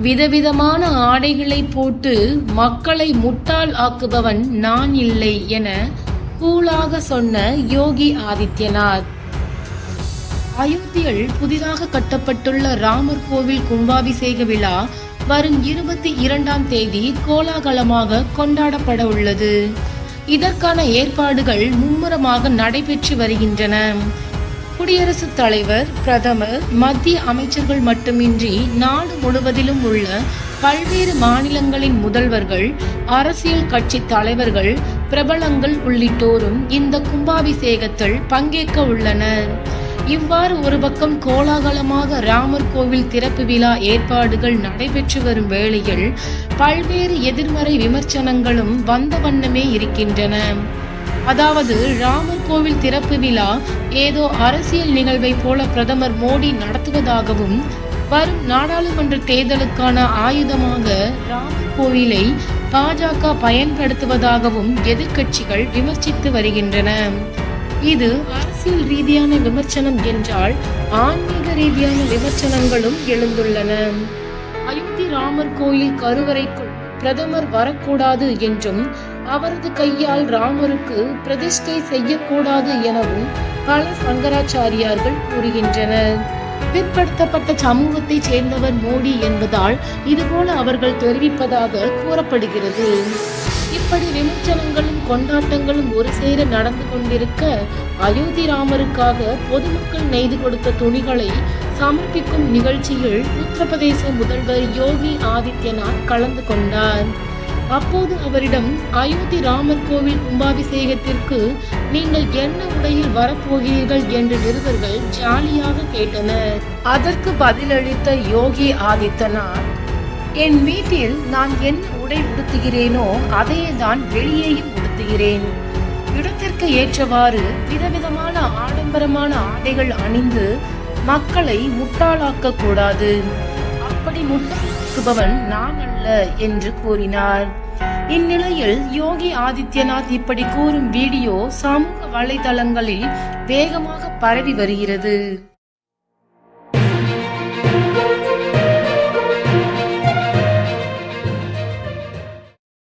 விதவிதமான ஆடைகளை போட்டு மக்களை முட்டாள் ஆக்குபவன் நான் இல்லை என கூலாக சொன்ன யோகி ஆதித்யநாத். அயோத்தியில் புதிதாக கட்டப்பட்டுள்ள ராமர் கோவில் கும்பாபிஷேக விழா வரும் இருபத்தி இரண்டாம் தேதி கோலாகலமாக கொண்டாடப்பட உள்ளது. இதற்கான ஏற்பாடுகள் மும்முரமாக நடைபெற்று வருகின்றன. குடியரசுத் தலைவர் பிரதமர் மத்திய அமைச்சர்கள் மட்டுமின்றி நாடு முழுவதிலும் உள்ள பல்வேறு மாநிலங்களின் முதல்வர்கள் அரசியல் கட்சி தலைவர்கள் பிரபலங்கள் உள்ளிட்டோரும் இந்த கும்பாபிஷேகத்தில் பங்கேற்க உள்ளனர். இவ்வாறு ஒரு பக்கம் கோலாகலமாக ராமர் கோவில் திறப்பு விழா ஏற்பாடுகள் நடைபெற்று வரும் வேளையில் பல்வேறு எதிர்மறை விமர்சனங்களும் வந்த வண்ணமே இருக்கின்றன. அதாவது ராமர் கோவில் திறப்பு விழா ஏதோ அரசியல் நிகழ்வை போல பிரதமர் மோடி நடத்துவதாகவும் வரும் நாடாளுமன்ற தேர்தலுக்கான ஆயுதமாக ராமர் கோவிலை பாஜக பயன்படுத்துவதாகவும் எதிர்க்கட்சிகள் விமர்சித்து வருகின்றன. இது அரசியல் ரீதியான விமர்சனம் என்றால் ஆன்மீக ரீதியான விமர்சனங்களும் எழுந்துள்ளன. அயோத்தி ராமர் கோயில் கருவறைக்குள் பிரதமர் வரக்கூடாது என்றும் அவரது கையால் ராமருக்கு பிரதிஷ்டை செய்யக்கூடாது எனவும் பல சங்கராச்சாரியார்கள் கூறுகின்றனர். பிற்படுத்தப்பட்ட சமூகத்தை சேர்ந்தவர் மோடி என்பதால் இதுபோல அவர்கள் தெரிவிப்பதாக கூறப்படுகிறது. இப்படி விமர்சனங்களும் கொண்டாட்டங்களும் ஒரு சேர நடந்து கொண்டிருக்க அயோத்தி ராமருக்காக பொதுமக்கள் நெய்து கொடுத்த துணிகளை சமர்ப்பிக்கும் நிகழ்ச்சியில் உத்தரப்பிரதேச முதல்வர் யோகி ஆதித்யநாத் கலந்து கொண்டார். அப்போது அவரிடம் அயோத்தி ராமர் கோவில் கும்பாபிஷேகத்திற்கு நீங்கள் என்ன உடையில் வரப்போகிறீர்கள் என்று நிருபர்கள் ஜாலியாக கேட்டனர். அதற்கு பதிலளித்த யோகி ஆதித்யநாத் என் வீட்டில் நான் என்ன உடை உடுத்துகிறேனோ அதையே தான் வெளியேயும் உடுத்துகிறேன். இடத்திற்கு ஏற்றவாறு விதவிதமான ஆடம்பரமான ஆடைகள் அணிந்து மக்களை முட்டாளாக்க கூடாது அப்படி முட்டாளாக்குபவன் நான் அல்ல என்று கூறினார். இந்நிலையில் யோகி ஆதித்யநாத் இப்படி கூறும் வீடியோ சமூக வலைதளங்களில் வேகமாக பரவி வருகிறது.